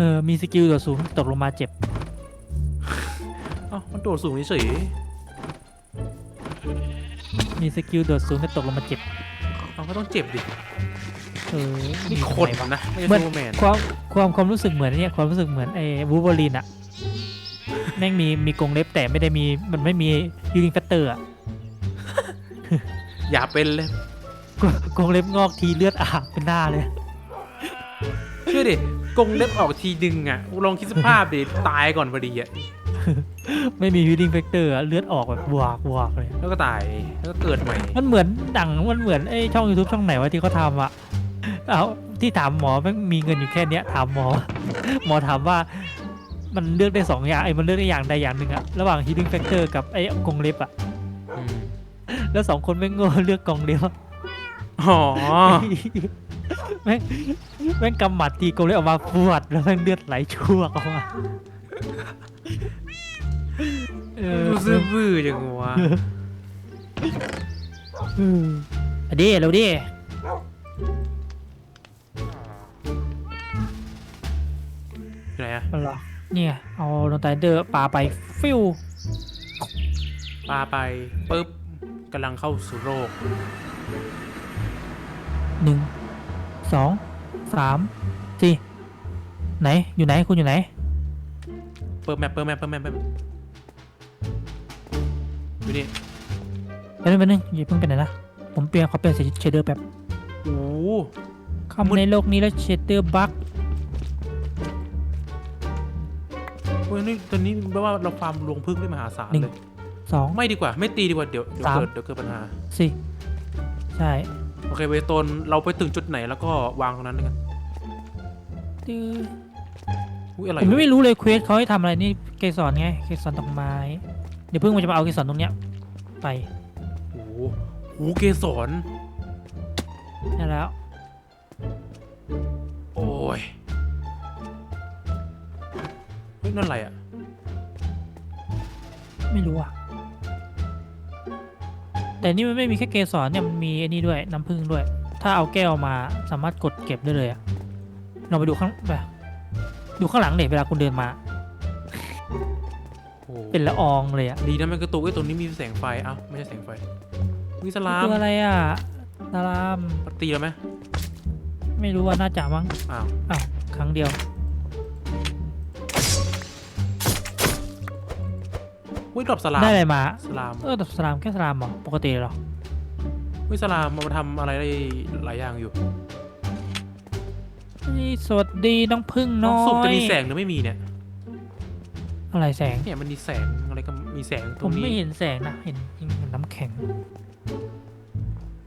ออ มีสกิลโดดสูงตกลงมาเจ็บ เอ้ามันโดดสูงเฉยมีสกิลโดดสูงแต่ตกลงมาเจ็บ ๆเอาก็ต้องเจ็บดิ เออนี่มีคตรงนไหวะนะไม่ใช่เหมือนซูเปอร์แมนความความความรู้สึกเหมือนเนี่ยความรู้สึกเหมือนไอ้วูบอรีนอะแม่งมีมีกรงเล็บแต่ไม่ได้มีมันไม่มียูริงแฟตเตอร์อะอย่าเป็นเลยกรงกรงเล็บงอกทีเลือดอาบเป็นหน้าเลย เชื่อดิกรงเล็บออกทีดึงอะลองคิดสภาพดิตายก่อนพอดีอะไม่มียูริงแฟตเตอร์เลือดออกแบบบวกบวกเลย แล้วก็ตายแล้วก็เกิดใหม่ มันเหมือนดังมันเหมือนไอ้ช่อง YouTube ช่องไหนวะที่เขาทำอะเอาที่ถามหมอแม่งมีเงินอยู่แค่เนี้ยถามหมอ หมอถามว่ามันเลือกได้สองอย่างไอ้มันเลือกได้อย่างใดอย่างหนึ่งอะระหว่าง healing factor กับไอ้กรงเล็บอะอืมแล้วสองคนแม่งโง่เลือกกรงเล็บอะอ๋อ แม่งแม่งกำหมัดทีกรงเล็บออกมาปวดแล้วแม่งเลือดไหลชั่วกออกมาเออดูซื่อบื้อจังวะอืมอันนี้เราดิไหนอะมันเหรอเนี่ยเอาโดนไตเดอร์ปาไปฟิวปาไปปุ๊บกำลังเข้าสู่โรคหนึ่ง สองสามสี่ไหนอยู่ไหนคุณอยู่ไหน เปิดแมปเปิดแมปเปิดแมปเปิดแมปดูนี่ไปนึงไปนึงอย่าเพิ่งไปไหนนะผมเปลี่ยนขอเปลี่ยนเชดเดอร์แบบโอ้โหเข้ามาในโลกนี้แล้วเชดเดอร์บั๊กเฮ้ยนี่ตอนนี้แปลว่าเราฟาร์มรวงพึ่งได้มหาศาลเลย สอง ไม่ดีกว่า ไม่ตีดีกว่าเดี๋ยวเดี๋ยวสาม เกิดเดี๋ยวเกิดปัญหา สี่ใช่ โอเคเวโตนเราไปถึงจุดไหนแล้วก็วางตรงนั้นกันตื้ออุ้ยอะไรผมไม่รู้เลยเควสเขาให้ทำอะไรนี่เกสรไงเกสรดอกไม้ เดี๋ยวเพิ่งมันจะมาเอาเกสรตรงเนี้ยไปโอ้โหโอ้โหเกสรได้แล้ว โอ้ยเฮ้ยนั่นอะไรอะ ไม่รู้อะ แต่นี่มันไม่มีแค่เกสรเนี่ยมันมีไอ้นี่ด้วยน้ำผึ้งด้วย ถ้าเอาแก้วมาสามารถกดเก็บได้เลยอะลองไปดูข้างไปดูข้างหลังเด็เวลาคุณเดินมา โอ้โหเป็นละอองเลยอะดีนะมันกระตุกไอ้ตรงนี้มีแสงไฟเอ้าไม่ใช่แสงไฟวิสลามตัวอะไรอะสลามตีแล้วไหมไม่รู้ว่าน่าจะมั้งอ้าวอ้าวครั้งเดียว วิดรอปสลามได้อะไรมา สลามเออแต่สลามแค่สลามเหรอ ปกติเหรอวิสลามมันมาทำอะไรได้หลายอย่างอยู่นี่สวัสดีน้องพึ่งน้น้อองยสุกจะมีแสงหรือไม่มีเนี่ยอะไรแสง เนี่ยมันมีแสงอะไรก็มีแสงตผรงมนี้ไม่เห็นแสงนะ เห็นเห็นน้ำแข็ง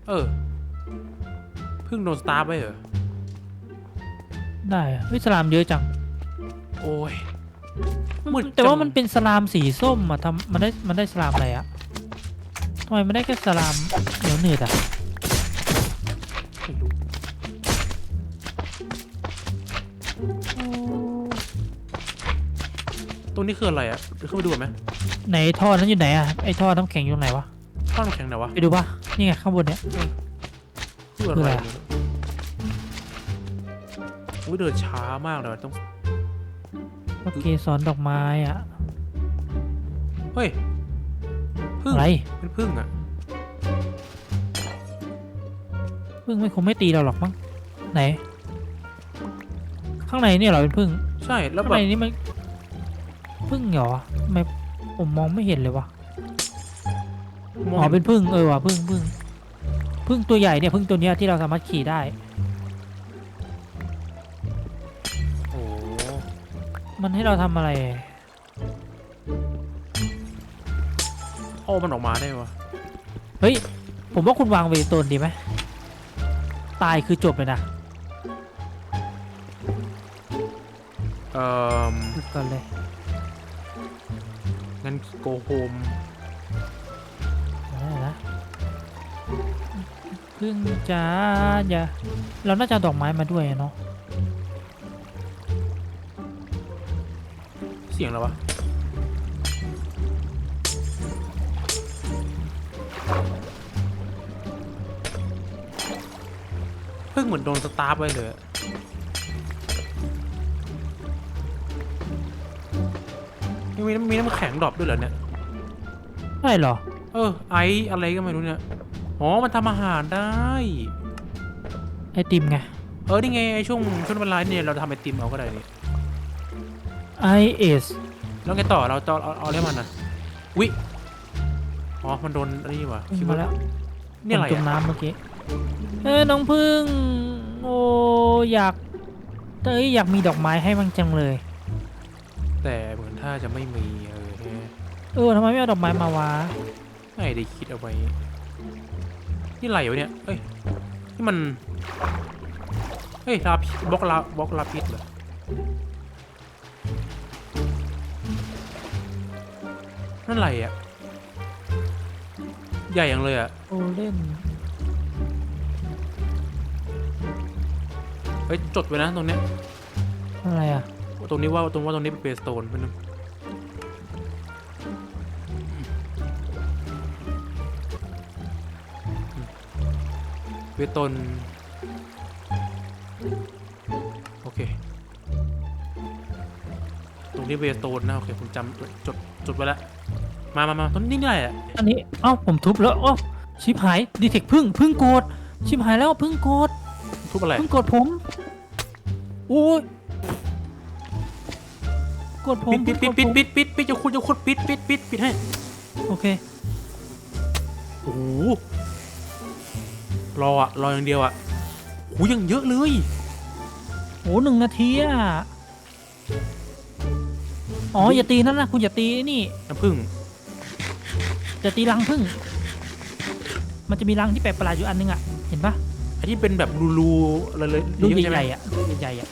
เออเพิ่งโดนสตาร์ฟไปเหรอได้อะเฮ้ยสลามเยอะจัง โอ้ย มืดแต่ว่าจังมันเป็นสลามสีส้มอะทำมันได้มันได้สลามอะไรอะทำไมมันได้แค่สลามเหนียวหนืดอะไม่รู้ตรงนี้คืออะไรอะเดี๋ยวเข้าไปดูก่อนไหมไหนท่อนั้นอยู่ไหนอะไอท่อน้ำแข็งอยู่ตรงไหนวะข้างน้ำแข็งไหนวะไปดูปะนี่ไงข้างบนเนี้ยคืออะคือไรอะไรเนี่ยอุ้ยเดินช้ามากเลยว่ะต้องโอ เคสอนดอกไม้อะเฮ้ยพึ่งอะไรเป็นพึ่งอะพึ่งไม่คงไม่ตีเราหรอกมั้งไหน ข้างในเนี่ยเหรอเป็นพึ่งใช่แล้วข้างแบบในนี่มันพึ่งเหรอทำไมผมมองไม่เห็นเลยวะมออ๋องเป็นพึ่งเออว่ะพึ่งพึ่งพึ่งตัวใหญ่เนี่ยพึ่งตัวเนี้ยที่เราสามารถขี่ได้ มันให้เราทำอะไรท่อมันออกมาได้วะเฮ้ย ผมว่าคุณวางเวทโตนดีไหม ตายคือจบเลยนะเอ่อหยุดก่อนเลย งั้นโกโฮมเอาได้นะพึ่งจ้าอย่าเราน่าจะเอาดอกไม้มาด้วยอะเนาะ เสียงอะไรวะพึ่งเหมือนโดนสตาร์ฟไว้เลยอะมีน้ำมีน้ำแข็งดรอปด้วยเหรอเนี่ย ใช่เหรอ เออ ไอซ์อะไรก็ไม่รู้เนี่ย อ๋อ มันทำอาหารได้ ไอติมไง เออ นี่ไงไอช่วงช่วงเวลาเนี่ยเราทำไอติมเอาก็ได้นี่ ไอเอสแล้วไงต่อเราจะเอาเอาเรียกมันนะวิอ๋อ มันโดนอะไรนี่วะคิดมาว่าแล้วนี่อะไรผมจมอะน้ำเมื่อกี้เออน้องพึ่ง โอ้อยากเอ้ยอยากมีดอกไม้ให้บ้างจังเลย แต่เหมือนถ้าจะไม่มีเออเนี่ยเออทำไมไม่เอาดอกไม้มาวะไม่ได้คิดเอาไว้นี่อะไรวะเนี่ยเอ้ยนี่มันเฮ้ยลาพิษบล็อกลาบล็อกลาพิษเหรอ นั่นอะไรอะใหญ่อย่างเลยอะโอเล่นเฮ้ยจดไว้นะตรงเนี้ยอะไรอะตรงนี้ว่าตรงว่าตรงนี้เป็นเบสโตนเป็นงเบสโตนโอเค ตรงนี้เบสโตนนะโอเคผมจำจดจดไว้แล้ว มามามาตรงนี้นี่อะไรอะอันนี้เอ้าผมทุบแล้วโอ้ชิบหายดีเทคพึ่งพึ่งโกรธชิบหายแล้วพึ่งโกรธทุบอะไรพึ่งโกรธผมโอ้ยโกรธผมปิดปิดปิดโกรธผมปิดปิดปิดปิดจะคุณจะคุณปิดปิดปิดปิดให้โอเคโอ้โหรออะรออย่างเดียวอะโหยังเยอะเลยโอ้หนึ่งนาทีอะอ๋ออย่าตีนั่นนะคุณอย่าตีนี่น้ำผึ้ง จะตีรังพึ่ง มันจะมีรังที่แปลกประหลาดอยู่อันนึงอะ เห็นปะไอ้ที่เป็นแบบรูๆอะไรเลยลูกเยอะใช่ไหใหมญ่ๆอะลูกใหญ่ๆอะ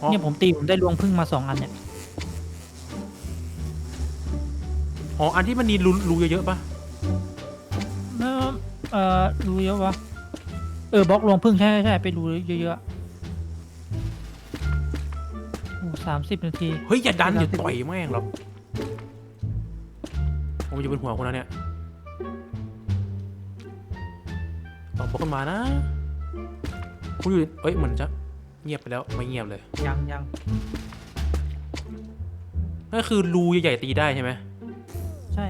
อ๋อเนี่ยผมตีผมได้รวงพึ่งมาสองอันเนี่ย อ๋อ อันที่มันมีรูรูเยอะๆปะเอ่อเอ่อรูเยอะวะ เออบล็อกรวงพึ่งใช่ใช่ใช่ไปรูเยอะๆอะโอ้สามสิบนาที เฮ้ย อย่าดันไม่อได้ย่าต่อยแม่งหรอก ผมจะเป็นหัวคนนั้นเนี่ยตอบบอกกันมานะคุณอยู่เอ้ยเหมือนจะเงียบไปแล้วไม่เงียบเลยยังยังนั่นคือรูใหญ่ๆตีได้ใช่ไหมใช่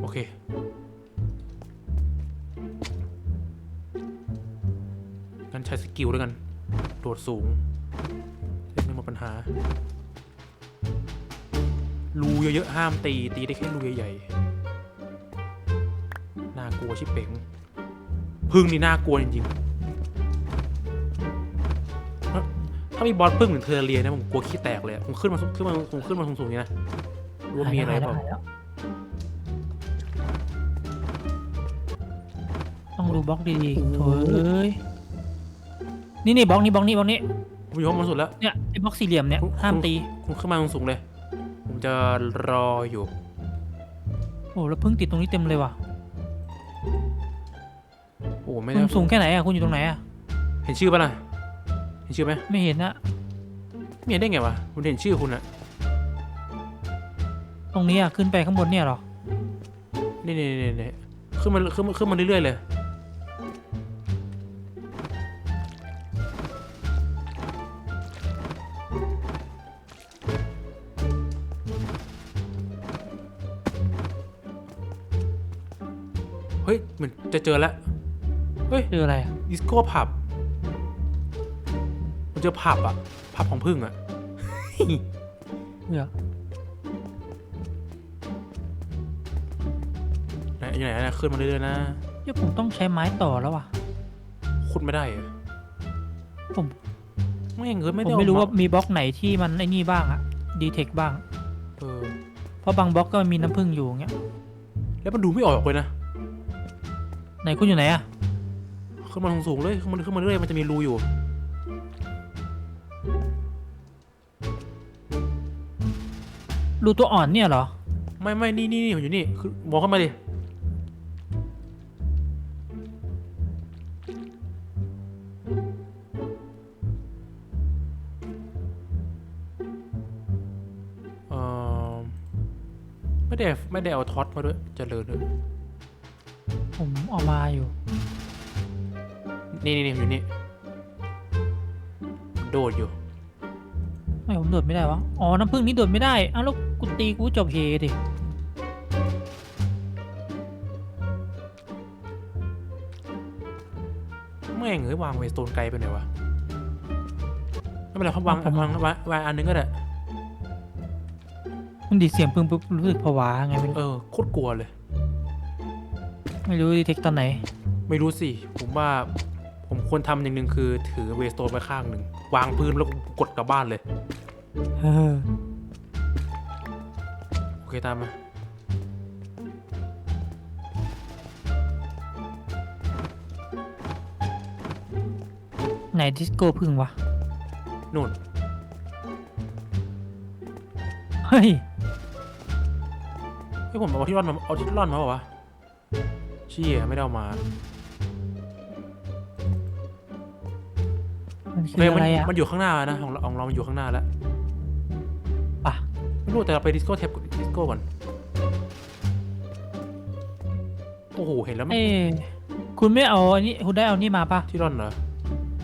โอเค งั้นใช้สกิลด้วยกัน โดดสูงเล่นไม่หมดปัญหา รูเยอะๆห้ามตี ตีได้แค่รูใหญ่ๆ น่ากลัวชิบเป๋งพึ่งนี่น่ากลัวจริงๆ ถ้าถ้ามีบอสพึ่งเหมือนเทอร์เรียนะผมกลัวขี้แตกเลยอะผมขึ้นมาขึ้นมาผมขึ้นมาสูงๆอย่างนี้นะรู้ว่ามีอะไรหายเปแล้วล่าหายแล้วต้องดูบล็อกดีๆโถ่เอ้ยนี่นี่บล็อกนี้บล็อกนี้บล็อกนี้ผมอยู่ห้องบนสุดแล้วเนี่ยไอ้บล็อกสี่เหลี่ยมเนี่ยคุณห้ามตีคุณขึ้นมาสูงๆเลยผม จะรออยู่ โอ้แล้วพึ่งติดตรงนี้เต็มเลยว่ะโอ้ไม่คุได้ณสูงแค่ไหนอะคุณอยู่ตรงไหนอะเห็นชื่อปะล่ะเห็นชื่อไหมไม่เห็นอะไม่เห็นได้ไงวะคุณเห็นชื่อคุณอะตรงนี้อะขึ้นไปข้างบนเนี่ยเหรอนี่นี่นี่นี่ขึ้นมาขึ้นมาขึ้นมาเรื่อยๆเลย จะเจอแล้ว เฮ้ยเจออะไรอะดิสโก้ผับมันเจอผับอะผับของพึ่งอะเดี๋ยวไหนอยู่ไหนนะขึ้นมาเรื่อยๆนะเดี๋ยวผมต้องใช้ไม้ต่อแล้วว่ะ ขุดไม่ได้เหรอผม ไม่เงินไม่ผได้มเอไม่รู้ว่ามามีบล็อกไหนที่มันไอ้นี่บ้างอะดีเทคบ้าง เออเพราะบางบล็อกก็มีน้ำผึ้งอยู่อย่างเงี้ย แล้วมันดูไม่ออกเลยนะ ไหนคุณอยู่ไหนอะขึ้นมาสูงๆเลยขึ้นมาขึ้นมาเรื่อยมันจะมีรูอยู่ รูตัวอ่อนเนี่ยเหรอ ไม่ไม่นี่นี่นี่ผมอยู่นี่คือมองเข้ามาดิเออไม่ได้ไม่ได้เอาท็อตมาด้วยเจริญด้วย ผมเออกมาอยู่ นี่นี่นี่อยู่นี่โดดอยู่ ไม่ผมโดดไม่ได้วะ อ๋อ น้ำผึ้งนี้โดดไม่ได้ อ้าวแล้วกูตีกูจบเฮดิ แม่งเอ้ยวางเวสโตนไกลไปหน่อยวะไม่เป็นไรครับวางวางวางวางอันนึงก็ได้ มันดีเสียงปึ้งปุ๊บรู้สึกผวาไงไม่รู้เออโคตรกลัวเลย ไม่รู้ดีเทคตอนไหน ไม่รู้สิ ผมว่าผมควรทำอย่างหนึ่งคือถือเวสโตนไปข้างหนึ่ง วางพื้นแล้วกดกลับบ้านเลย เออโอเคตามมาไหนดิสโก้พึ่งวะ นู่น เฮ้ย เฮ้ยผมเอาที่ร่อนมาเอาที่ร่อนมาเปล่าวะ เชี่ยไม่ได้เอามามันคือเฮ้ยอะมันไรอะมันอยู่ข้างหน้านะของเราของเรามันอยู่ข้างหน้าแล้วป่ะไม่รู้แต่เราไปดิสโก้แท็บดิสโก้ก่อนโอ้โหเห็นแล้วมันเอ้คุณไม่เอาอันนี้คุณได้เอานี่มาปะที่ร่อนเหรอ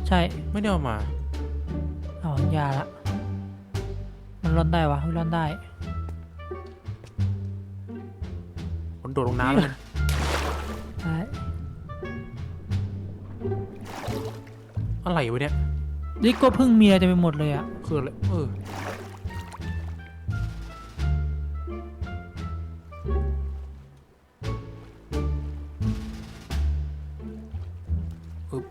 ใช่ไม่ได้เอามา เอายาละ มันร่อนได้วะเฮ้ยร่อนได้ ผมโดดลงน้ำแล้ว อะไรวะเนี่ยดิสโก้พึ่งมีอะไรเต็มไปหมดเลยอะคืออะไรเอออึ๊บ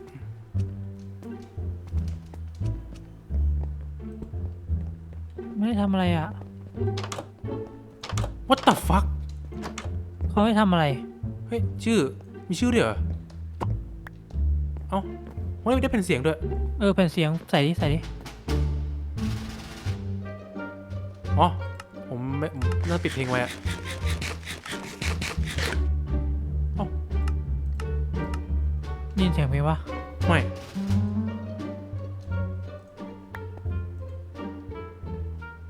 ไม่ได้ทำอะไรอะ what the fuck เขาให้ทำอะไร เฮ้ยชื่อมีชื่อด้วยเหรอเอ้า ไม่ได้เป็นเสียงด้วย เออเป็นเสียงใส่ดิใส่ดิอ๋อ ผมไม่ผมน่าปิดเพลงไว้อะได้ยินเสียงเพลงปะไม่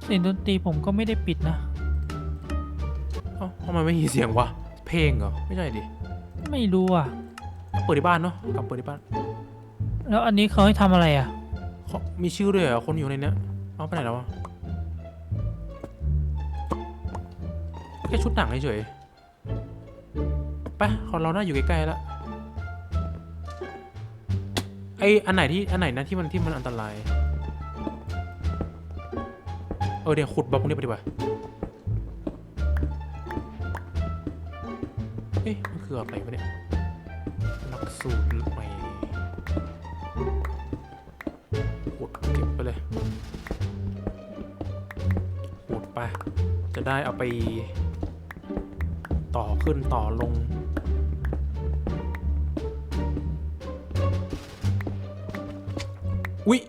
เสียงดนตรีผมก็ไม่ได้ปิดนะ เอ้าทำไมไม่มีเสียงวะ เพลงเหรอ ไม่ใช่ดิ ไม่รู้อะ เปิดที่บ้านเนาะ กลับเปิดที่บ้าน แล้วอันนี้เขาให้ทำอะไรอะ เขามีชื่อด้วยเหรอคนอยู่ในเนี้ยเอาไปไหนแล้ววะแค่ชุดหนังเฉยๆไปคนเราน่าอยู่ใกล้ๆแล้วไออันไหนที่อันไหนนะที่มันที่มันอันตราย เออเดี๋ยวขุดบล็อกพวกนี้ไปดีกว่าเอ๊ะมันคืออะไรวะเนี่ยหลักสูตรใหม่ เก็บไปเลยขุดไป จะได้เอาไป ต่อขึ้นต่อลง อุ๊ย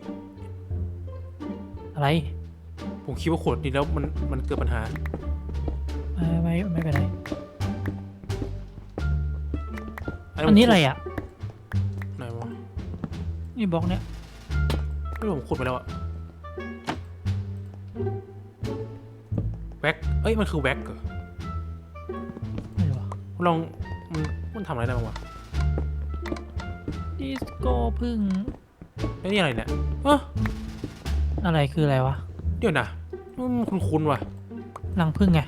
อะไร ผมคิดว่าขวดนี้แล้วมันมันเกิดปัญหา ไม่ไม่ไม่เป็นไรผมอันนี้อะไรอะ ไหนวะ นี่บล็อกเนี้ย ไม่รู้ผมขุดไปแล้วอะแว็ก เอ้ย มันคือแว็กเหรอไม่รู้อะลอง มันมันทำอะไรได้บ้างวะดิสโก้พึ่งไอ้นี่อะไรเนี่ยเอ้ออะไรคืออะไรวะเดี๋ยวนะมันคุ้นๆว่ะ รังพึ่งไง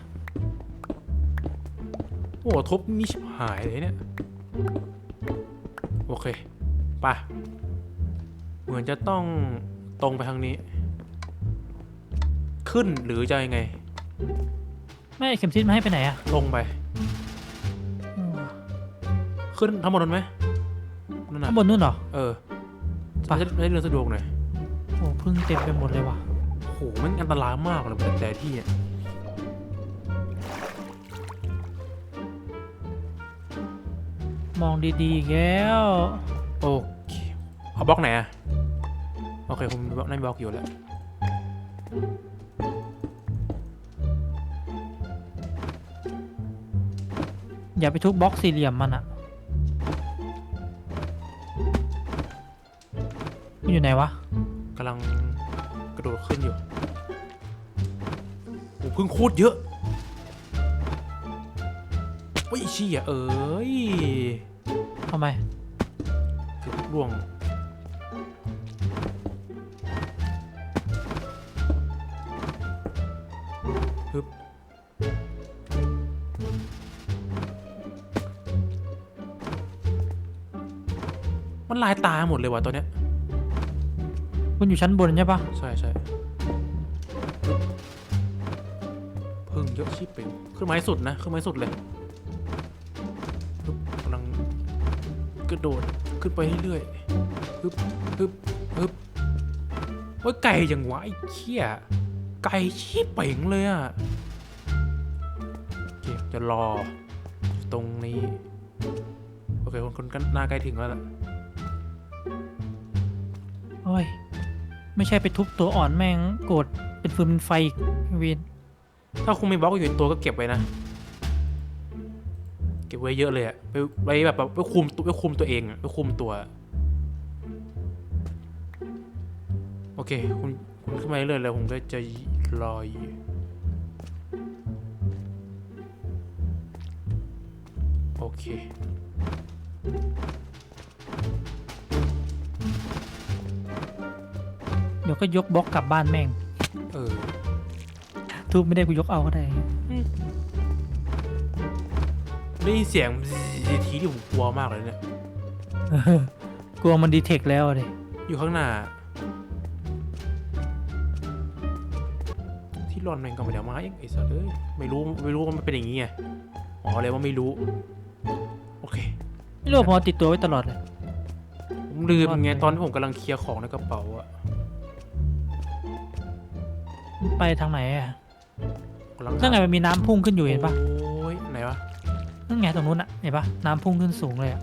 โอ้โหทบนี่ชิบหายเลยเนี่ย โอเค ไปะ เหมือนจะต้องตรงไปทางนี้ ขึ้นหรือจะยังไง ไม่เข็มทิศมาให้ไปไหนอะลงไปอืมขึ้นทั้งหมดนั้นไหมนั่นน่ะข้างบนนู่นเหรอ เออไป จะได้เดินสะดวกหน่อยโอ้พึ่งเต็มไปหมดเลยว่ะ โอ้โหมันอันตรายมากเลยแต่ที่เนี่ยมองดีๆอีกแล้ว โอ เคเอาบล็อกไหนอะโอเคผมมีบล็อกนั่นบล็อกอยู่แล้วอย่าไปทุบบล็อกสี่เหลี่ยมมันอะมันอยู่ไหนวะกำลังกระโดดขึ้นอยู่โอ้พึ่งโคตรเยอะโอ้ยเชี่ยเอ้ยทำไมเกือบร่วง มันลายตาหมดเลยว่ะตัวเนี้ยคุณอยู่ชั้นบนใช่ปะใช่ใช่พึ่งเยอะชิบเป่งขึ้นมาให้สุดนะขึ้นมาให้สุดเลยฮึบกำลังกระโดดขึ้นไปเรื่อยๆฮึบฮึบฮึบโอ้ยไก่ยังวะไอ้เขี้ยไก่ชิบเป่งเลยอะโอเคจะรออยู่ตรงนี้ โอเคคนคนก็หน้าใกล้ถึงแล้วล่ะ ไม่ใช่ไปทุบตัวอ่อนแม่งโกรธเป็นฟืนเป็นไฟอีกเวียนถ้าคุณมีบล็อกอยู่ในตัวก็เก็บไว้นะ เก็บไว้เยอะเลยอะไปไว้แบบไปคุมตัวไปคุมตัวเองอะไปคุมตัว โอเค คุณคุณขึ้นมาเรื่อยๆเลยผมก็จะรออยู่โอเค เดี๋ยวก็ยกบล็อกกลับบ้านแม่ง เออ ทุบไม่ได้กูยกเอาก็ได้ ได้ยินเสียงทีที่ผมกลัวมากเลยเนี่ยเออกลัวมันดีเทคแล้วเลยอยู่ข้างหน้า ที่รอนแมงก็ไม่ได้เอามาเองไอ้สัสเอ้ยไม่รู้ไม่รู้ว่ามันเป็นอย่างงี้ไงอ๋อเลยว่าไม่รู้ โอเคไม่รู้ว่าผมเอาติดตัวไว้ตลอดเลย ผมลืมไงรอดไปตอนที่ผมกำลังเคลียร์ของในกระเป๋าอะ ไปทางไหนอะกำลังนั่นไงมันมีน้ำพุ่งขึ้นอยู่เห็นปะโอ้ยไหนวะนั่นไงตรงนู้นอะเห็นปะน้ำพุ่งขึ้นสูงเลยอะ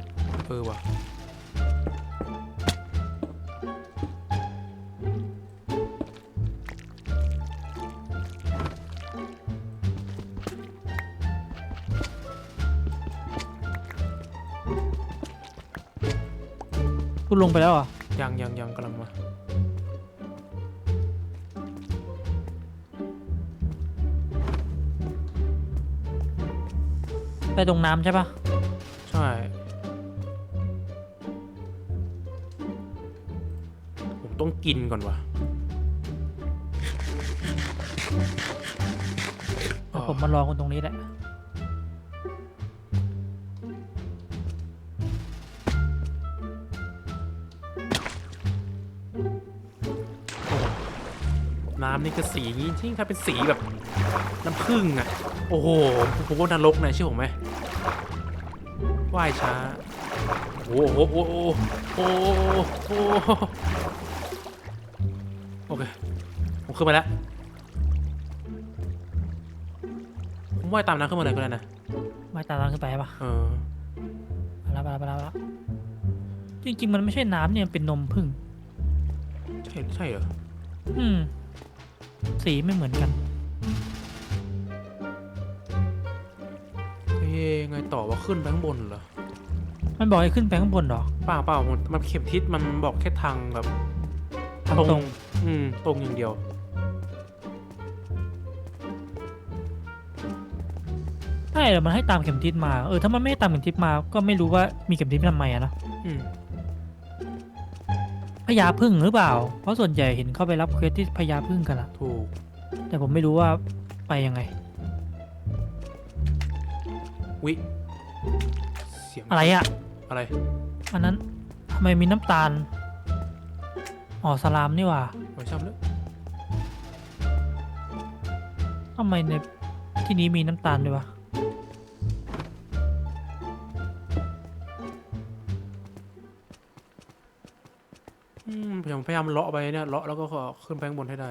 เออวะกูลงไปแล้วอะยังยังยังกำลังมา ไปตรงน้ำใช่ปะใช่ ผมต้องกินก่อนวะเดี๋ยวผมมารอคุณตรงนี้แหละ น้ำนี่ก็สีอย่างนี้จริงถ้าเป็นสีแบบน้ำผึ้งอะโอ้โหผมว่านรกนะเชื่อผมไหมว่ายช้าโอ้โหโอ้โหโอ้โหโอ้โหโอเคผมขึ้นมาแล้วผมว่ายตามน้ำขึ้นมาเลยก็ได้นะไม่ตามน้ำขึ้นไปปะเออมาแล้วมาแล้วมาแล้วมาแล้วจริงๆมันไม่ใช่น้ำเนี่ยมันเป็นนมผึ้งใช่ใช่เหรออืม สีไม่เหมือนกันเฮ้ยไงต่อว่าขึ้นไปข้างบนเหรอมันบอกให้ขึ้นไปข้างบนเหรอ เปล่าเปล่ามันมันเข็มทิศมันบอกแค่ทางแบบทางตรง อืมตรงอย่างเดียว ใช่เหรอมันให้ตามเข็มทิศมา เออ ถ้ามันไม่ให้ตามเข็มทิศมา ก็ไม่รู้ว่ามีเข็มทิศทำไมอะนะอืมพ ญาพึ่งหรือเปล่า เพราะส่วนใหญ่เห็นเข้าไปรับเควสที่พญาพึ่งกันอะถูก แต่ผมไม่รู้ว่าไปยังไง วิเสียงอะไรอะอะไร อันนั้นทำไมมีน้ำตาล อ๋อสลามนี่หว่าไม่ช่ำเลยทำไมในที่นี้มีน้ำตาลด้วยวะ ยังพยายามเลาะไปเนี่ยเลาะแล้วก็ขึ้นไปข้างบนให้ได้